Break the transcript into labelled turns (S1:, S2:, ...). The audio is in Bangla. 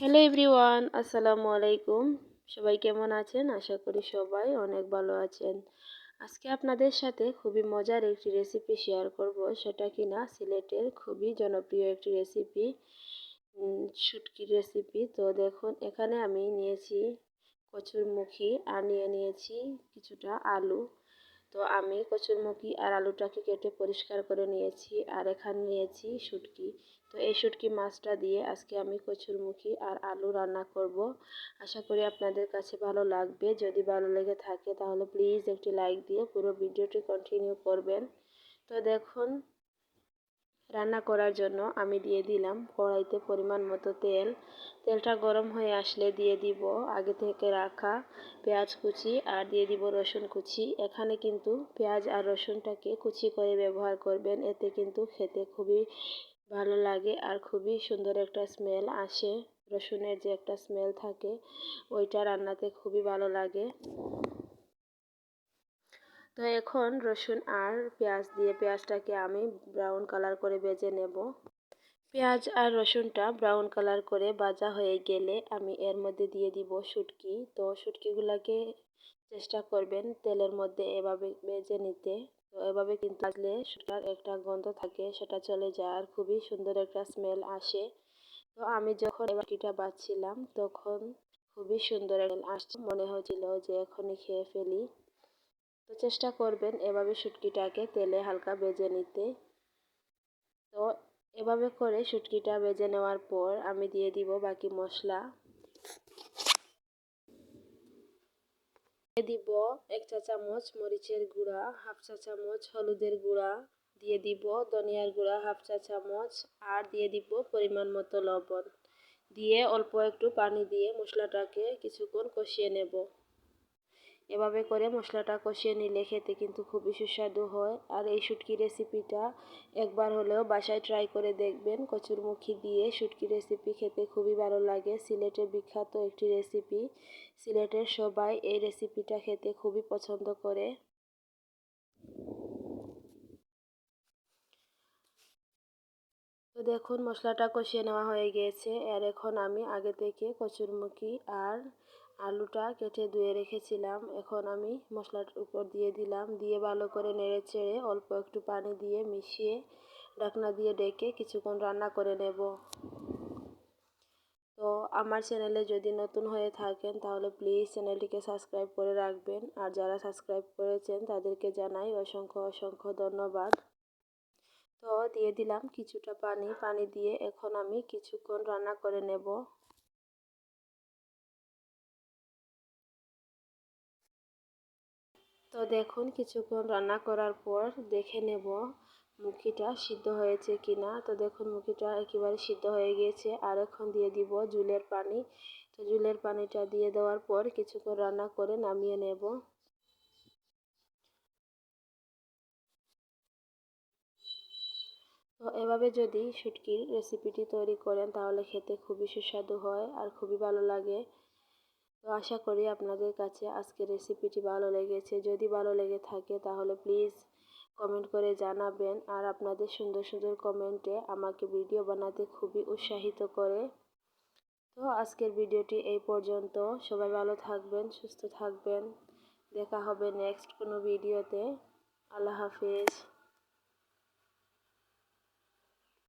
S1: হ্যালো এভরিওয়ান আসসালামু আলাইকুম। সবাই কেমন আছেন? আশা করি সবাই অনেক ভালো আছেন। আজকে আপনাদের সাথে খুবই মজার একটি রেসিপি শেয়ার করব। সেটা কিনা সিলেটের খুবই জনপ্রিয় একটি রেসিপি শুটকির রেসিপি তো দেখুন, এখানে আমি নিয়েছি কচুরমুখী আর নিয়ে নিয়েছি কিছুটা আলু। তো আমি কচুরমুখী আর আলুটাকে কেটে পরিষ্কার করে নিয়েছি আর এখানে নিয়েছি শুটকি। তো এই শুটকি মাছটা দিয়ে আজকে আমি কচুরমুখী আর আলু রান্না করব। আশা করি আপনাদের কাছে ভালো লাগবে। যদি ভালো লেগে থাকে তাহলে প্লিজ একটি লাইক দিয়ে পুরো ভিডিওটি কন্টিনিউ করবেন। তো দেখুন রান্না করার জন্য আমি দিয়ে দিলাম কড়াইতে পরিমাণ মতো তেল। তেলটা গরম হয়ে আসলে দিয়ে দিব আগে থেকে রাখা পেঁয়াজ কুচি আর দিয়ে দিব রসুন কুচি। এখানে কিন্তু পেঁয়াজ আর রসুনটাকে কুচি করে ব্যবহার করবেন, এতে কিন্তু খেতে খুবই ভালো লাগে আর খুবই সুন্দর একটা স্মেল আসে। রসুনের যে একটা স্মেল থাকে, ওইটা রান্নাতে খুবই ভালো লাগে। তো এখন রসুন আর পেঁয়াজ দিয়ে পেঁয়াজটাকে আমি ব্রাউন কালার করে বেজে নেব। পেঁয়াজ আর রসুনটা ব্রাউন কালার করে ভাজা হয়ে গেলে আমি এর মধ্যে দিয়ে দিব শুটকি। তো শুটকিগুলোকে চেষ্টা করবেন তেলের মধ্যে এভাবে বেজে নিতে। তো এভাবে কিন্তু ভাজলে সেটার একটা গন্ধ থাকে, সেটা চলে যায় আর খুবই সুন্দর একটা স্মেল আসে। তো আমি যখন বাকিটা বাজছিলাম তখন খুবই সুন্দর আসছে মনে হয়েছিল যে এখনই খেয়ে ফেলি। তো চেষ্টা করবেন এভাবে শুটকিটাকে তেলে হালকা বেজে নিতে। তো এভাবে করে শুটকিটা বেজে নেওয়ার পর আমি দিয়ে দিব বাকি মশলা। দিয়ে দিব এক চা চামচ মরিচের গুঁড়া, হাফ চা চামচ হলুদের গুঁড়া, দিয়ে দিব ধনিয়ার গুঁড়া, হাফ চা চামচ, আর দিয়ে দিব পরিমাণ মতো লবণ। দিয়ে অল্প একটু পানি দিয়ে মশলাটাকে কিছুক্ষণ কষিয়ে নেব। এভাবে করে মশলাটা কষিয়ে নিলে খেতে কিন্তু খুবই সুস্বাদু হয়। আর এই শুটকি রেসিপিটা একবার হলেও বাসায় ট্রাই করে দেখবেন। কচুরমুখী দিয়ে শুটকি রেসিপি খেতে খুবই ভালো লাগে। সিলেটের বিখ্যাত একটি রেসিপি সিলেটের সবাই এই রেসিপিটা খেতে খুবই পছন্দ করে। তো দেখুন, মশলাটা কষিয়ে নেওয়া হয়ে গিয়েছে আর এখন আমি আগে থেকে কচুরমুখী আর আলুটা কেটে ধুয়ে রেখেছিলাম। এখন আমি মশলার উপর দিয়ে দিলাম। দিয়ে ভালো করে নেড়ে চেড়ে অল্প একটু পানি দিয়ে মিশিয়ে ঢাকনা দিয়ে ডেকে কিছুক্ষণ রান্না করে নেব। তো আমার চ্যানেলে যদি নতুন হয়ে থাকেন, তাহলে প্লিজ চ্যানেলটিকে সাবস্ক্রাইব করে রাখবেন। আর যারা সাবস্ক্রাইব করেছেন, তাদেরকে জানাই অসংখ্য অসংখ্য ধন্যবাদ। তো দিয়ে দিলাম কিছুটা পানি। পানি দিয়ে এখন আমি কিছুক্ষণ রান্না করে নেব। তো দেখুন, কিছুক্ষণ রান্না করার পর দেখে নেব মুখিটা সিদ্ধ হয়েছে কিনা। তো দেখুন, মুখিটা একেবারে সিদ্ধ হয়ে গিয়েছে। আর এখন দিয়ে দিব জুলের পানি। তো জুলের পানিটা দিয়ে দেওয়ার পর কিছুক্ষণ রান্না করে নামিয়ে নেব। তো এভাবে যদি শুটকির রেসিপিটি তৈরি করেন, তাহলে খেতে খুবই সুস্বাদু হয় আর খুবই ভালো লাগে। তো আশা করি আপনাদের কাছে আজকের রেসিপিটি ভালো লেগেছে। যদি ভালো লেগে থাকে তাহলে প্লিজ কমেন্ট করে জানাবেন আর আপনাদের সুন্দর সুন্দর কমেন্টে আমাকে ভিডিও বানাতে খুবই উৎসাহিত করে। তো আজকের ভিডিওটি এই পর্যন্ত। সবাই ভালো থাকবেন, সুস্থ থাকবেন। দেখা হবে নেক্সট কোনো ভিডিওতে আল্লাহ হাফিজ।